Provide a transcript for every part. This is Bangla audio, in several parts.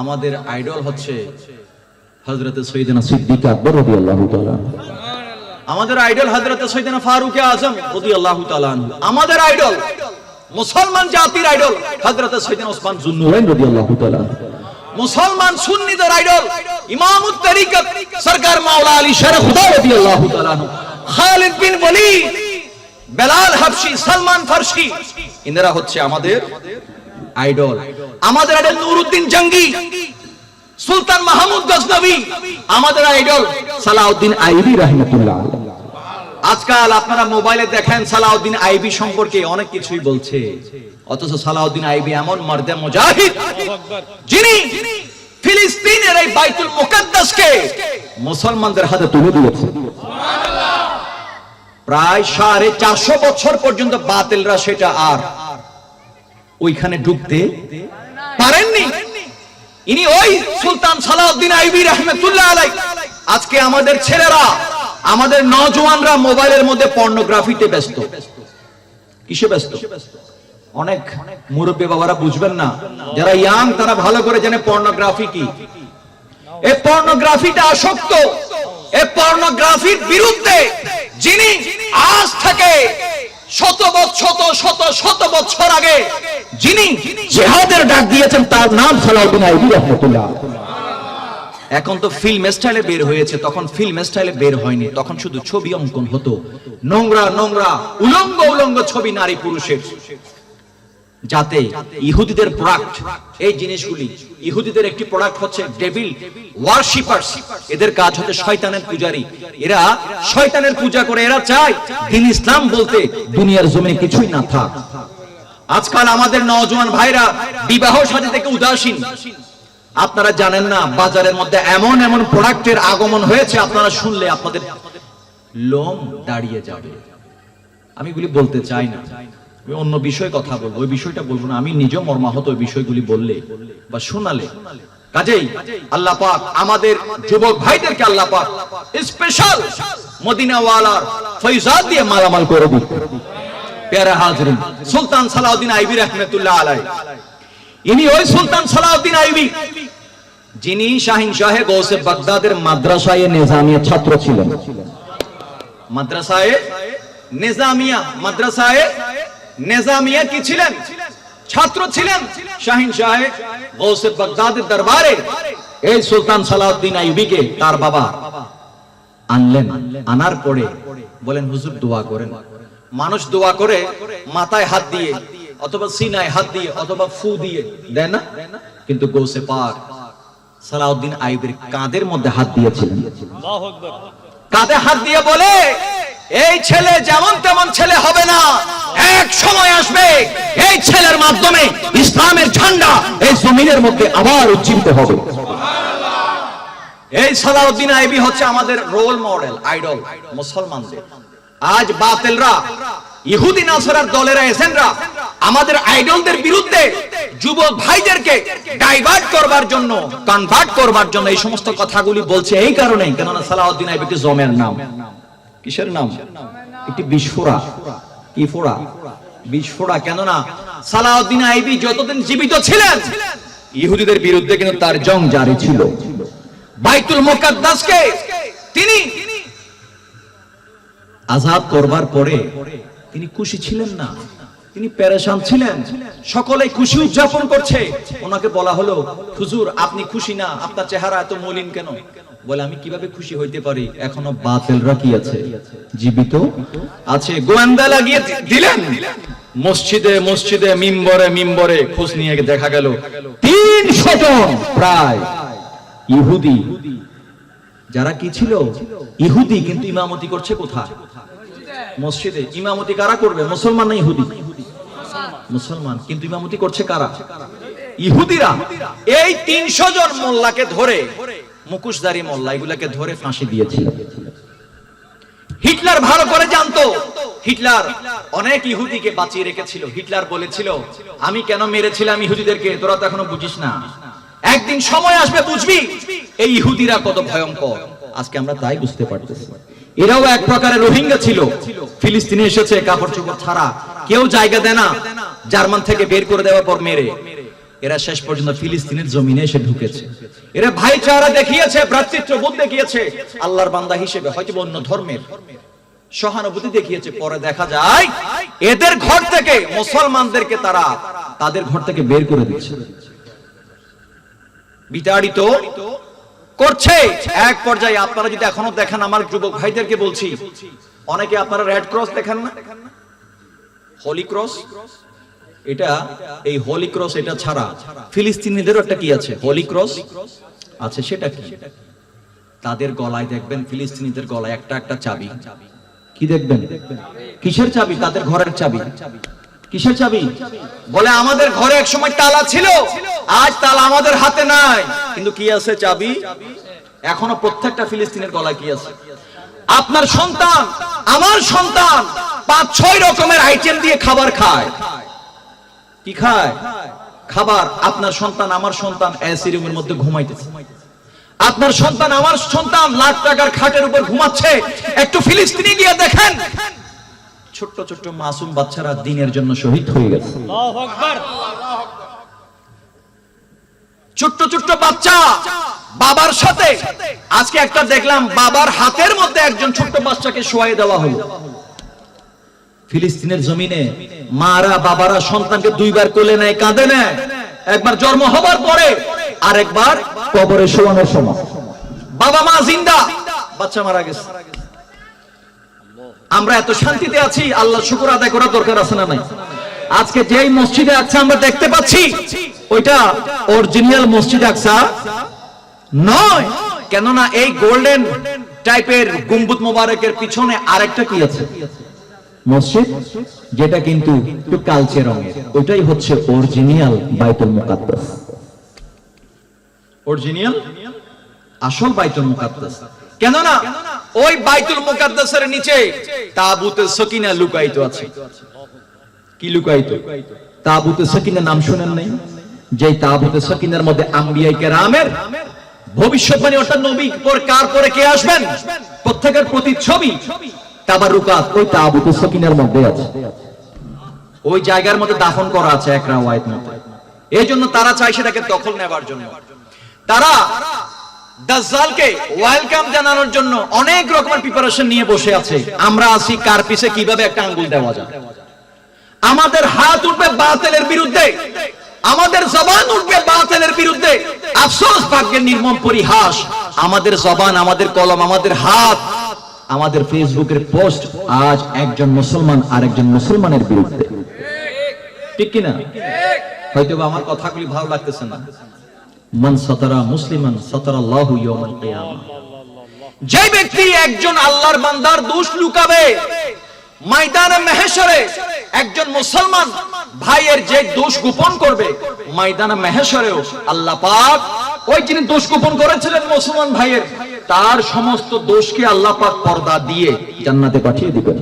আমাদের আইডল হচ্ছে হজরত সৈদিনা সিদ্দিক আকবর আমাদের আইডল হজরত সৈদিনা ফারুক আজম রাদিয়াল্লাহু তাআলা আমাদের আইডল, মুসলমান জাতির আইডল হজরত সৈদিনা ওসমান জুন্নুরাইন রাদিয়াল্লাহু তাআলা মুসলমান সুন্নিদের আইডল ইমামুত তরিকত সরকার মাওলা আলী শের খুদা রাদিয়াল্লাহু তাআলা খালিদ বিন বেলাল হাবশি সালমান হচ্ছে আমাদের আইডল। আমাদের আইডল নুরউদ্দিন জঙ্গি, সুলতান মাহমুদ গজনবী, আমাদের আইডল সালাউদ্দিন আইবি রাহমাতুল্লাহ। আজকাল আপনারা মোবাইলে দেখেন সালাউদ্দিন আইবি সম্পর্কে অনেক কিছুই বলছে। অথচ সালাউদ্দিন আইবি এমন মর্দে মুজাহিদ, যিনি ফিলিস্তিনের এই বাইতুল মুকাদ্দাসকে মুসলমানদের হাতে তুলে দিয়েছে। প্রায় সাড়ে চারশো বছর পর্যন্ত বাতিলরা সেটা আর ওইখানে ঢুকতে পারেননি? ইনি ওই সুলতান সালাউদ্দিন আইবি রহমতুল্লাহ আলাই আজকে আমাদের ছেলেরা, আমাদের নজওয়ানরা মোবাইলের মধ্যে পর্নোগ্রাফিতে ব্যস্ত। কিসে ব্যস্ত? অনেক মুরব্বী বাবারা বুঝবেন না, যারা ইয়াং, তারা ভালো করে জানে পর্নোগ্রাফি কি। এই পর্নোগ্রাফিটা আসক্ত এই পর্নোগ্রাফির বিরুদ্ধে যিনি আজ থেকে শত বছর শত শত বছর আগে যিনি জেহাদের ডাক দিয়েছেন, তার নাম সালাউদ্দিন আইবি রহমতুল্লাহ। এখন তো ফিল্ম স্টাইলে বের হয়েছে, তখন ফিল্ম স্টাইলে বের হয়নি, তখন শুধু ছবি অঙ্কন হতো। নোংরা নোংরা, উলঙ্গ উলঙ্গ ছবি নারী পুরুষের। যাতে ইহুদিদের প্রোডাক্ট এই জিনিসগুলি, ইহুদিদের একটি প্রোডাক্ট হচ্ছে ডেভিল ওয়ার্শিপার্স এদের কাজ হচ্ছে শয়তানের পূজারি। এরা শয়তানের পূজা করে, এরা চায় দিন ইসলাম বলতে দুনিয়ার জমিনে কিছুই না থাক। আজকাল আমাদের নওজোয়ান ভাইরা বিবাহ সাজে থেকে উদাসীন। আপনারা জানেন না, বাজারের মধ্যে এমন এমন প্রোডাক্টের আগমন হয়েছে, আপনারা শুনলে আপনাদের লোম দাঁড়িয়ে যাবে। আমি এগুলি বলতে চাই না। অন্য বিষয়ে কথা বলব, ওই বিষয়টা বলব না। আমি নিজেও মর্মাহত ওই বিষয়গুলি বললে বা শোনালে। কাজেই আল্লাহ পাক আমাদের যুবক ভাইদেরকে আল্লাহ পাক স্পেশাল মদিনাওয়ালার ফৈজাদ দিয়ে মালামাল করে দিন। পেয়ারা হাজরিন, সুলতান সালাউদ্দিন আইবি রহমতুল্লাহ আলাই ইনি ওই সুলতান সালাউদ্দিন আইবি, যিনি শাহিন শাহে গৌসে বাগদাদের মাদ্রাসায় নিজামিয়া ছাত্র ছিলেন। মাদ্রাসায় নিজামিয়া মাদ্রাসায় নিজামিয়া কি ছিলেন? ছাত্র ছিলেন শাহিন শাহে গৌসে বাগদাদের দরবারে। এই সুলতান সালাউদ্দিন আইবিকে তার বাবা আনলেন, আনার পরে বলেন, হুজুর, দোয়া করেন। মানুষ দোয়া করে মাথায় হাত দিয়ে অথবা সিনায় হাত দিয়ে অথবা ফু দিয়ে দেয় না? কিন্তু গৌসে পাক সালাউদ্দিন আইবের কাঁধের মধ্যে হাত দিয়েছিলেন। কাঁধে হাত দিয়ে বলে এই ছেলে যেমন তেমন ছেলে হবে না। এক সময় আসবে এই ছেলের মাধ্যমে ইসলামের ঝান্ডা এই জমিনের মধ্যে আবার উজ্জীবিত হবে। এই সালাউদ্দিন আইবি হচ্ছে আমাদের রোল মডেল আইডল মুসলমানদের। আজ বাতেলরা, ইহুদি নাসরার দলেরা এসেনরা, আমাদের আইডলদের বিরুদ্ধে যুবক ভাইদেরকে ডাইভার্ট করবার জন্য কনভার্ট করবার জন্য এই সমস্ত কথাগুলি বলছে এই কারণে কেননা সালাউদ্দিন আইবি জমের নাম। কিসের নাম? একটি বিস্ফোরা। কি ফোড়া? বিস্ফোরা, কেননা সালাউদ্দিন আইবি যতদিন জীবিত ছিলেন, ইহুদিদের বিরুদ্ধে কিন্তু তার জং জারি ছিল। বাইতুল মুকাদ্দাসকে তিনি আজাদ করবার পরে তিনি খুশি ছিলেন না। তিনি পেরেশান ছিলেন। সকলে খুশি উদযাপন করছে। ওনাকে বলা হলো, হুজুর, আপনি খুশি না? আপনার চেহারা এত মলিন কেন? বলে, আমি কীভাবে খুশি হইতে পারি? এখনও বাতিলরা কি আছে। জীবিত আছে। গোয়েন্দা লাগিয়ে দিলেন। মসজিদে মসজিদে, মিম্বরে মিম্বরে খোঁজ নিয়ে দেখা গেল, তিনশো জন প্রায় ইহুদি যারা কি ছিল? ইহুদি, কিন্তু ইমামতি করছে কোথায়? মসজিদে। ইমামতি কারা করবে? মুসলমান না ইহুদি? মুসলমান। কিন্তু ইমামতি করছে কারা? ইহুদিরা। এই তিনশো জন মোল্লাকে ধরে মুকুশদারি মোল্লা, এগুলাকে ধরে ফাঁসি দিয়েছিল হিটলার ভালো করে জানতো। হিটলার অনেক ইহুদিকে বাঁচিয়ে রেখেছিল। হিটলার বলেছিল, আমি কেন মেরেছিলাম ইহুদিদেরকে? তোরা তো এখনও বুঝিস না। একদিন সময় আসবে, বুঝবি? এই ইহুদিরা কত ভয়ঙ্কর। আজকে আমরা তাই বুঝতে পারতেছি। এরাও এক প্রকারের রোহিঙ্গা ছিল। ফিলিস্তিনে এসেছে, কাপড় চোপড় ছাড়া। কেউ জায়গা দেয় না। জার্মান থেকে বের করে দেওয়ার পর মেরে। এরা শেষ পর্যন্ত ফিলিস্তিনের জমিনে এসে ঢুকেছে। এরা ভাইচারা দেখিয়েছে ভ্রাতৃত্ববোধ দেখিয়েছে। আল্লাহর বান্দা হিসেবে হয়তো অন্য ধর্মের। সহানুভূতি দেখিয়েছে, পরে দেখা যায়, এদের ঘর থেকে মুসলমানদেরকে তারা তাদের ঘর থেকে বের করে দিচ্ছে। বিতাড়িত করছে। এক পর্যায়ে আপনারা যদি এখনও দেখেন আমার যুবক ভাইদেরকে বলছি, অনেকে আপনারা রেড ক্রস দেখেন না? Holy cross? এটা, এই হোলি ক্রস এটা ছাড়া ফিলিস্তিনিদেরও একটা কি আছে? Holy cross? আছে, সেটা কি? তাদের গলায় দেখবেন, ফিলিস্তিনিদের গলায় একটা একটা চাবি। কি দেখবেন? কিসের চাবি? তাদের ঘরের চাবি। কিসের চাবি? বলে, আমাদের ঘরে এক সময় তালা ছিল। আজ তালা আমাদের হাতে নাই। কিন্তু কি আছে চাবি? এখনও প্রত্যেকটা ফিলিস্তিনের গলায় কি আছে? আপনার সন্তান, আমার সন্তান পাঁচ, ছয় রকমের আইটেম দিয়ে খাবার খায়। কি খায়? খাবার। আপনার সন্তান, আমার সন্তান এসি রুমের মধ্যে ঘুমাইতেছে। আপনার সন্তান, আমার সন্তান লাখ টাকার খাটের উপর ঘুমাচ্ছে। একটু ফিলিস্তিনি গিয়ে দেখেন। ছোট্ট ছোট্ট মাসুম বাচ্চারা দিনের জন্য শহীদ হয়ে গেছে। ছোট্ট ছোট্ট বাচ্চা বাবার সাথে। আজকে একটা দেখলাম বাবার হাতের মধ্যে একজন ছোট্ট বাচ্চাকে শোয়াই দেওয়া হলো। ফিলিস্তিনের জমিনে মারা বাবারা সন্তানকে দুইবার কোলে নেয় কাঁদে নেয়। একবার জন্ম হবার পরে আরেকবার কবরে শোয়ানোর সময়। বাবা মা জিন্দা বাচ্চা মারা গেছে। আমরা এত শান্তিতে আছি, আল্লাহ শুকুর আদায় করার দরকার আছে না নাই? আজকে যেই মসজিদে আকসা আমরা দেখতে পাচ্ছি, ওইটা অরিজিনাল মসজিদ আকসা নয়। কেননা এই গোল্ডেন টাইপের গুম্বুদ মোবারকের পিছনে আরেকটা কি আছে? মসজিদ, যেটা কিন্তু একটু কালচে রঙের। ওইটাই হচ্ছে অরিজিনাল বাইতুল মুকাদ্দাস। অরিজিনাল আসল বাইতুল মুকাদ্দাস। কেননা ওই বাইতুল মুকাদ্দাসের নিচে তাবুতে সকিনা লুকায়িত আছে। কি লুকায়িত? তাবুতে সকিনা নাম শুনেন নাই? যে তাবুতে সকিনার মধ্যে আম্বিয়াই কেরামের ভবিষ্যৎবাণী, অর্থাৎ নবী পর কার পরে কে আসবেন? প্রত্যেকের প্রতিচ্ছবি তাবারুকাত ওই তাবুতে সকিনার মধ্যে আছে। ওই জায়গার মধ্যে দাফন করা আছে এক রাওয়ায়াত মতে। এই জন্য তারা চায় সেটাকে দখল নেবার জন্য। তারা দাজ্জালকে ওয়েলকাম জানানোর জন্য অনেক রকমের নিয়ে বসে আছে। আমরা আসি কার পিছে কীভাবে একটা আঙ্গুল দেওয়া যায়। আমাদের হাত উঠবে বিরুদ্ধে। আমাদের জবান উঠবে বিরুদ্ধে। আফসোস, ভাগ্যের নির্মম পরিহাস। আমাদের জবান, আমাদের কলম, আমাদের হাত, আমাদের ফেসবুকের পোস্ট আজ একজন মুসলমান আরেকজন মুসলমানের বিরুদ্ধে। ঠিক কিনা? হয়তো আমার কথাগুলি ভালো লাগতেছে না। মান সাতারা মুসলিমান, সাতারা আল্লাহু ইয়াউমাল কিয়ামা। যে ব্যক্তি একজন আল্লাহর বান্দার দোষ লুকাবে, ময়দানে মেহেশরে একজন মুসলমান ভাইয়ের যে দোষ গোপন করবে, ময়দানে মেহেশরেও আল্লাহ পাক ওই যিনি দোষ গোপন করেছিলেন মুসলমান ভাইয়ের, তার সমস্ত দোষকে আল্লাহ পাক পর্দা দিয়ে জান্নাতে পাঠিয়ে দিবেন।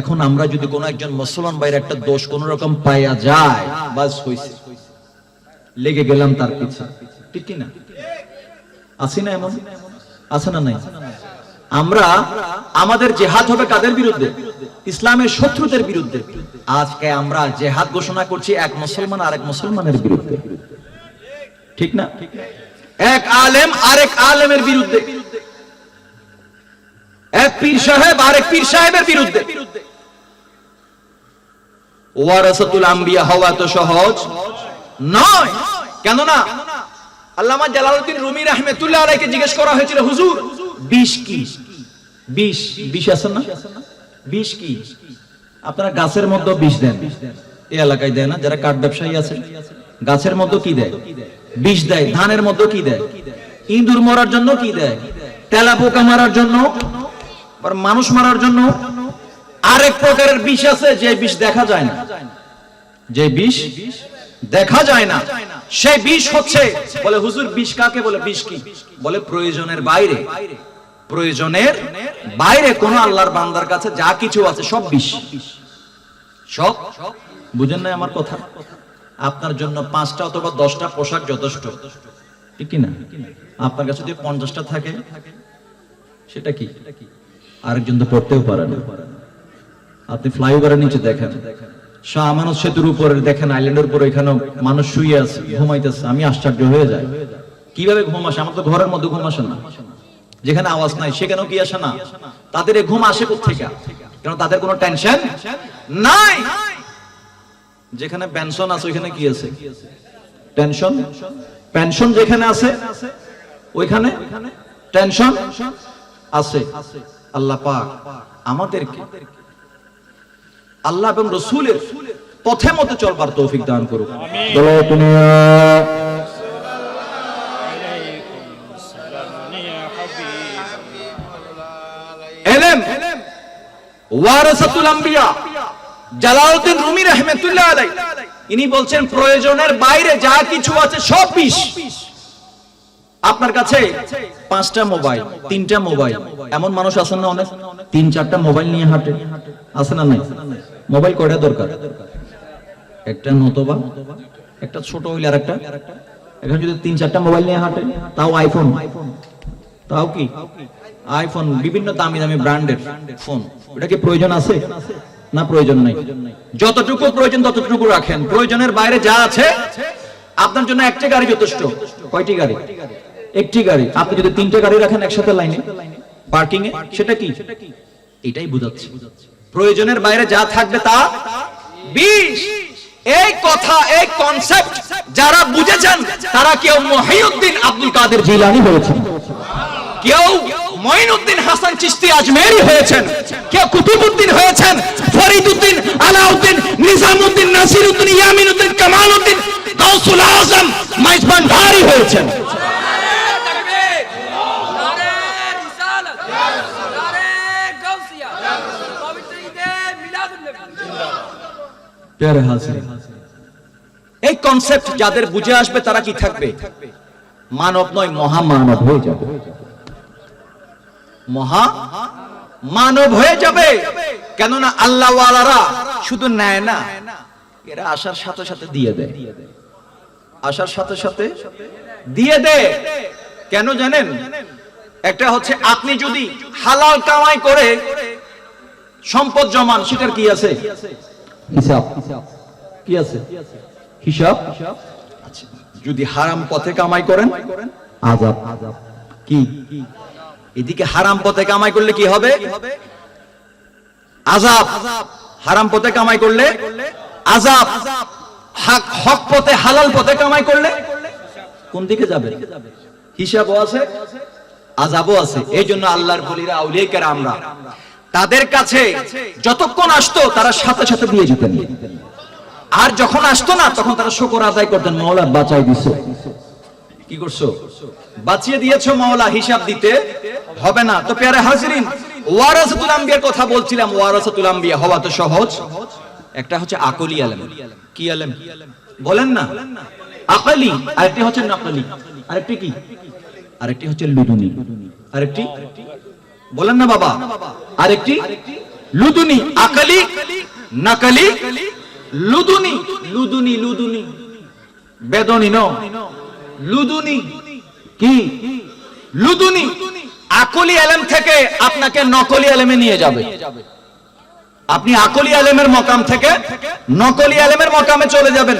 এখন আমরা যদি কোনো একজন মুসলমান ভাইয়ের একটা দোষ কোন রকম পাইয়া যায়, বাস হইছে। লেগে গেলাম তার পিছে। ঠিক কি না আছি না এমন? আছে না নাই? আমরা আমাদের জেহাদ হবে কাদের বিরুদ্ধে? ইসলামের শত্রুদের বিরুদ্ধে। আজকে আমরা জেহাদ ঘোষণা করছি এক মুসলমান আরেক মুসলমানের বিরুদ্ধে। ঠিক না? এক আলেম আরেক আলেমের বিরুদ্ধে। এক পীর সাহেব আরেক পীর সাহেবের বিরুদ্ধে। ওয়ারাসাতুল আম্বিয়া হওয়া তো সহজ। নয়। কেননা আল্লামা জালালউদ্দিন রুমি রাহমাতুল্লাহ আলাইকে জিজ্ঞেস করা হয়েছিল, হুজুর, বিষ কি? বিষ বিষ আছে না? বিষ কি? আপনারা গাছের মধ্যে বিষ দেন। এই এলাকায় দেয় না, যারা কাঠ ব্যবসায়ী আছে। গাছের মধ্যে কি দেয়? বিষ দেয়। ধানের মধ্যে কি দেয়? ইঁদুর মরার জন্য কি দেয়? তেলা পোকা মারার জন্য? মানুষ মারার জন্য? আরেক প্রকারের বিষ আছে, যে বিষ দেখা যায় না। যে বিষ দেখা যায় না। সেই বিষ হচ্ছে। বলে, হুজুর, বিষ কাকে বলে? বিষ কি? বলে, প্রয়োজনের বাইরে। প্রয়োজনের বাইরে কোন আল্লাহর বান্দার কাছে যা কিছু আছে সব বিষ। সব? বুঝেন না আমার কথা? আপনার জন্য পাঁচটা অথবা দশটা পোশাক যথেষ্ট। ঠিক না আপনার কাছে যদি পঞ্চাশটা থাকে, সেটা কি? আরেকজন তো পড়তেও পারে না। আপনি ফ্লাইওভারের নিচে দেখেন। শাহ আমানত সেতুর উপরে দেখেন আইল্যান্ডের উপর এখানে মানুষ শুয়ে আছে, ঘুমাইতেছে। আমি আশ্চর্য হয়ে যাই। কীভাবে ঘুম আসে? আমার তো ঘরের মধ্যে ঘুম আসে না। যেখানে আওয়াজ নাই সেখানেও কি আসে না? তাদের ঘুম আসে কোথেকে কারণ তাদের কোনো টেনশন নাই। যেখানে পেনশন আছে, ওইখানে কি আছে? টেনশন? পেনশন যেখানে আছে, ওইখানে টেনশন আছে। আল্লাহ পাক আমাদেরকে আল্লাহ এবং রসুলের পথে মতো চলবার তৌফিক দান করুক। এলেম। ওয়ারাসাতুল আম্বিয়া। জালাউদ্দিন রুমি রহমাতুল্লাহ আলাই ইনি বলছেন প্রয়োজনের বাইরে যা কিছু আছে সব বিষ আপনার কাছে পাঁচটা মোবাইল তিনটা মোবাইল। এমন মানুষ আছেন না অনেক? তিন চারটা মোবাইল নিয়ে হাঁটে। আছে না নাই? মোবাইল কয়টা দরকার? একটা নতবা, একটা ছোট হইলে আর একটা এখন যদি তিন, চারটা মোবাইল নিয়ে হাঁটে তাও আইফোন তাও কি? আইফোন বিভিন্ন দামি দামি ব্র্যান্ডের ফোন। ওটা কি প্রয়োজন আছে? না, প্রয়োজন নাই। যতটুকু প্রয়োজন, ততটুকু রাখেন। প্রয়োজনের বাইরে যা আছে, আপনার জন্য একটা গাড়ি যথেষ্ট। কয়টি গাড়ি? একটি গাড়ি। আপনি যদি তিনটে গাড়ি রাখেন একসাথে লাইনে পার্কিং এ সেটা কি? এটাই বুঝাচ্ছি। প্রয়োজনের বাইরে যা থাকবে তা? বিষ। এই কথা, এই কনসেপ্ট যারা বুঝেছেন, তারা কেউ মহিউদ্দিন আব্দুল কাদের জিলানি হয়েছেন। কেউ মঈনুদ্দিন হাসান চিশতি আজমেরি হয়েছেন। কেউ কুতুবউদ্দিন হয়েছেন। ফরিদউদ্দিন আলাউদ্দিন নিজামউদ্দিন নাসিরউদ্দিন ইয়ামিনউদ্দিন কামালউদ্দিন গাউসুল আজম মাইজ ভান্ডারি হয়েছেন। এই কনসেপ্ট যাদের বুঝে আসবে তারা কি থাকবে? মানব নয়, মহামানব হয়ে যাবে। মহা মানব হয়ে যাবে। কেননা আল্লাহওয়ালারা শুধু নেয় না, এরা আসার সাথে সাথে দিয়ে দেয়। আসার সাথে সাথে দিয়ে দেয়। কেন জানেন? একটা হচ্ছে আপনি যদি হালাল কামাই করে সম্পদ জমান, সেটার কি আছে? হিসাব। কি আছে? হিসাব? আচ্ছা, যদি হারাম পথে কামাই করেন? আজাব। কি? এদিকে হারাম পথে কামাই করলে কি হবে? আজাব। হারাম পথে কামাই করলে? আজাব। হক হক পথে হালাল পথে কামাই করলে? কোন দিকে যাবে? হিসাবও আছে আজাবও আছে। এই জন্য আল্লাহর বলিরা আউলিয়া আমরা তাদের কাছে যতক্ষণ আসতো, তারা সাথে সাথে দিয়ে যেতেন আর যখন আসতো না, তখন তারা শুকর আদায় করতেন, মাওলা, বাঁচাই দিছে। কি করছ? বাঁচিয়ে দিয়েছ মাওলা, হিসাব দিতে? হবে না। তো পেয়ারে হাজিরিন, ওয়ারাসাতুল আম্বিয়ার কথা বলছিলাম, ওয়ারাসাতুল আম্বিয়া, হওয়া তো সহজ। একটা হচ্ছে আকলি আলেম। কি আলেম? বলেন না। আকলি, আরেকটি হচ্ছে নকলি। আরেকটি কি? আরেকটি হচ্ছে লুদুনি আরেকটি? বলেন না বাবা। আরেকটি? লুদুনি আকলি নকলি লুদুনি। লুদুনি লুদুনি। বেদনি ন। লুদুনি। কি? লুদুনি। আকলি আলেম থেকে আপনাকে নকলি আলেমে নিয়ে যাবে। আপনি আকলি আলেমের মকাম থেকে নকলি আলেমের মকামে চলে যাবেন।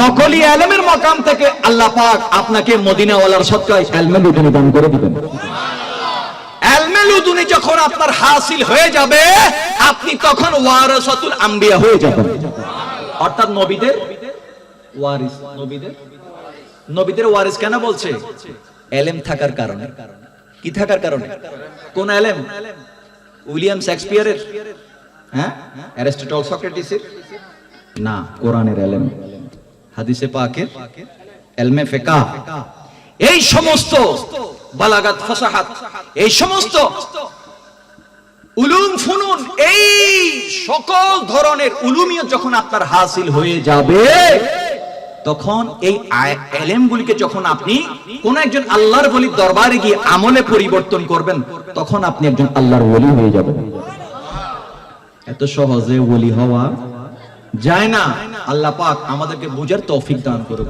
নকলি আলেমের মকাম থেকে আল্লাহ পাক আপনাকে মদিনাওয়ালার সৎকায় এলমে লুদুনি দান করে দিবেন। এলমে যখন আপনার হাসিল হয়ে যাবে, আপনি তখন ওয়ারাসাতুল আম্বিয়া হয়ে যাবেন। অর্থাৎ নবীদের ওয়ারিস, নবীদের? নবীদের ওয়ারিস কেন বলছে? এলেম থাকার কারণে। কি থাকার কারণে? কোন এলেম? উইলিয়াম শেক্সপিয়ারের? হ্যাঁ? অ্যারিস্টটল সক্রেটিসের? না, কোরআনের এলেম। হাদিসে পাকের এলমে ফিকাহ। এই সমস্ত বালাগাত ফাসাহাত, এই সমস্ত উলুম ফুনুন, এই সকল ধরনের উলুমিয়ত যখন আপনার হাসিল হয়ে যাবে, তখন এই এলেমগুলিকে যখন আপনি কোন একজন আল্লাহর বলির দরবারে গিয়ে আমলে পরিবর্তন করবেন, তখন আপনি একজন আল্লাহর ওলি হয়ে যাবেন। এত সহজে ওলি হওয়া যায় না। আল্লাহ পাক আমাদেরকে বুঝার তৌফিক দান করুক।